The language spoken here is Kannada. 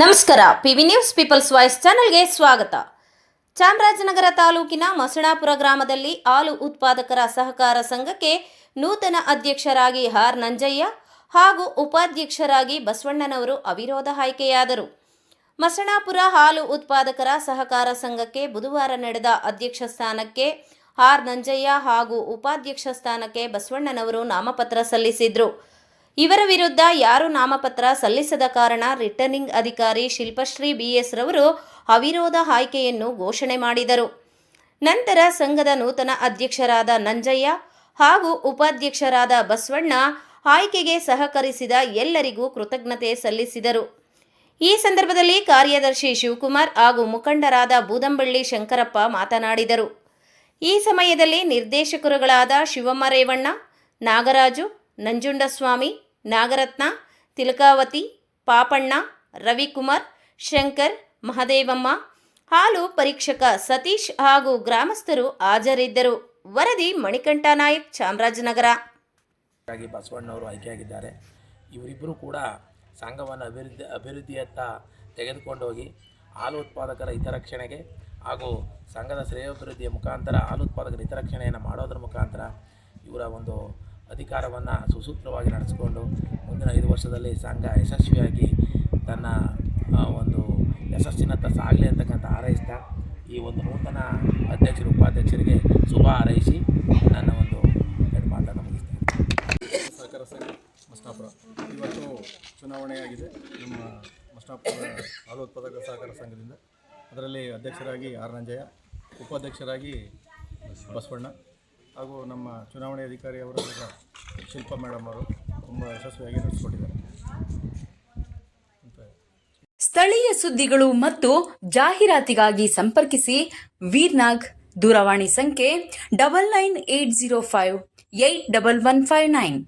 ನಮಸ್ಕಾರ. ಪಿವಿ ನ್ಯೂಸ್ ಪೀಪಲ್ಸ್ ವಾಯ್ಸ್ ಚಾನೆಲ್ಗೆ ಸ್ವಾಗತ. ಚಾಮರಾಜನಗರ ತಾಲೂಕಿನ ಮಸಣಾಪುರ ಗ್ರಾಮದಲ್ಲಿ ಹಾಲು ಉತ್ಪಾದಕರ ಸಹಕಾರ ಸಂಘಕ್ಕೆ ನೂತನ ಅಧ್ಯಕ್ಷರಾಗಿ ಆರ್ ನಂಜಯ್ಯ ಹಾಗೂ ಉಪಾಧ್ಯಕ್ಷರಾಗಿ ಬಸವಣ್ಣನವರು ಅವಿರೋಧ ಆಯ್ಕೆಯಾದರು. ಮಸಣಾಪುರ ಹಾಲು ಉತ್ಪಾದಕರ ಸಹಕಾರ ಸಂಘಕ್ಕೆ ಬುಧವಾರ ನಡೆದ ಅಧ್ಯಕ್ಷ ಸ್ಥಾನಕ್ಕೆ ಆರ್ ನಂಜಯ್ಯ ಹಾಗೂ ಉಪಾಧ್ಯಕ್ಷ ಸ್ಥಾನಕ್ಕೆ ಬಸವಣ್ಣನವರು ನಾಮಪತ್ರ ಸಲ್ಲಿಸಿದ್ರು. ಇವರ ವಿರುದ್ಧ ಯಾರು ನಾಮಪತ್ರ ಸಲ್ಲಿಸದ ಕಾರಣ ರಿಟರ್ನಿಂಗ್ ಅಧಿಕಾರಿ ಶಿಲ್ಪಶ್ರೀ ಬಿಎಸ್ ರವರು ಅವಿರೋಧ ಆಯ್ಕೆಯನ್ನು ಘೋಷಣೆ ಮಾಡಿದರು. ನಂತರ ಸಂಘದ ನೂತನ ಅಧ್ಯಕ್ಷರಾದ ನಂಜಯ್ಯ ಹಾಗೂ ಉಪಾಧ್ಯಕ್ಷರಾದ ಬಸವಣ್ಣ ಆಯ್ಕೆಗೆ ಸಹಕರಿಸಿದ ಎಲ್ಲರಿಗೂ ಕೃತಜ್ಞತೆ ಸಲ್ಲಿಸಿದರು. ಈ ಸಂದರ್ಭದಲ್ಲಿ ಕಾರ್ಯದರ್ಶಿ ಶಿವಕುಮಾರ್ ಹಾಗೂ ಮುಖಂಡರಾದ ಬೂದಂಬಳ್ಳಿ ಶಂಕರಪ್ಪ ಮಾತನಾಡಿದರು. ಈ ಸಮಯದಲ್ಲಿ ನಿರ್ದೇಶಕರುಗಳಾದ ಶಿವಮ್ಮ ರೇವಣ್ಣ, ನಾಗರಾಜು, ನಂಜುಂಡಸ್ವಾಮಿ ನಾಗರತ್ನ, ತಿಲಕಾವತಿ, ಪಾಪಣ್ಣ, ರವಿಕುಮಾರ್, ಶಂಕರ್, ಮಹದೇವಮ್ಮ, ಹಾಲು ಪರೀಕ್ಷಕ ಸತೀಶ್ ಹಾಗೂ ಗ್ರಾಮಸ್ಥರು ಹಾಜರಿದ್ದರು. ವರದಿ ಮಣಿಕಂಠ ನಾಯಕ್, ಚಾಮರಾಜನಗರ. ಬಸವಣ್ಣವರು ಆಯ್ಕೆಯಾಗಿದ್ದಾರೆ. ಇವರಿಬ್ಬರು ಕೂಡ ಸಂಘವನ್ನು ಅಭಿವೃದ್ಧಿ, ಅಭಿವೃದ್ಧಿಯತ್ತ ತೆಗೆದುಕೊಂಡೋಗಿ ಹಾಲು ಉತ್ಪಾದಕರ ಹಿತರಕ್ಷಣೆಗೆ ಹಾಗೂ ಸಂಘದ ಶ್ರೇಯೋಭಿವೃದ್ಧಿಯ ಮುಖಾಂತರ ಹಾಲು ಉತ್ಪಾದಕರ ಹಿತರಕ್ಷಣೆಯನ್ನು ಮಾಡೋದ್ರ ಮುಖಾಂತರ ಇವರ ಒಂದು ಅಧಿಕಾರವನ್ನು ಸುಸೂತ್ರವಾಗಿ ನಡೆಸಿಕೊಂಡು ಮುಂದಿನ ಐದು ವರ್ಷದಲ್ಲಿ ಸಂಘ ಯಶಸ್ವಿಯಾಗಿ ತನ್ನ ಒಂದು ಯಶಸ್ಸಿನತ್ತ ಸಾಗಲಿ ಅಂತಕ್ಕಂಥ ಹಾರೈಸ್ತಾ ಈ ಒಂದು ನೂತನ ಅಧ್ಯಕ್ಷರು, ಉಪಾಧ್ಯಕ್ಷರಿಗೆ ಶುಭ ಹಾರೈಸಿ ನನ್ನ ಒಂದು ಎರಡು ಮಾತನ್ನು ಮುಗಿಸ್ತೇನೆ ಸಹಕಾರ ಸಂಘ ಮಸ್ಟಾಪುರ ಇವತ್ತು ಚುನಾವಣೆಯಾಗಿದೆ. ನಮ್ಮ ಮಸ್ಟಾಪುರ ಹಾಲು ಉತ್ಪಾದಕ ಸಹಕಾರ ಸಂಘದಿಂದ. ಅದರಲ್ಲಿ ಅಧ್ಯಕ್ಷರಾಗಿ ಆರ್ ನಂಜಯ್ಯ, ಉಪಾಧ್ಯಕ್ಷರಾಗಿ ಬಸವಣ್ಣ. ಹಾಗೂ ನಮ್ಮ ಚುನಾವಣೆ ಅಧಿಕಾರಿ ಅವರ ಶಿಲ್ಪ ಮೇಡಮ್ ಅವರು ತುಂಬ ಯಶಸ್ವಿಯಾಗಿ ನಡೆಸಿಕೊಟ್ಟಿದ್ದಾರೆ ಸ್ಥಳೀಯ ಸುದ್ದಿಗಳು ಮತ್ತು ಜಾಹೀರಾತಿಗಾಗಿ ಸಂಪರ್ಕಿಸಿ ವೀರ್ನಾಗ್ ದೂರವಾಣಿ ಸಂಖ್ಯೆ double nine eight zero five eight double one five nine.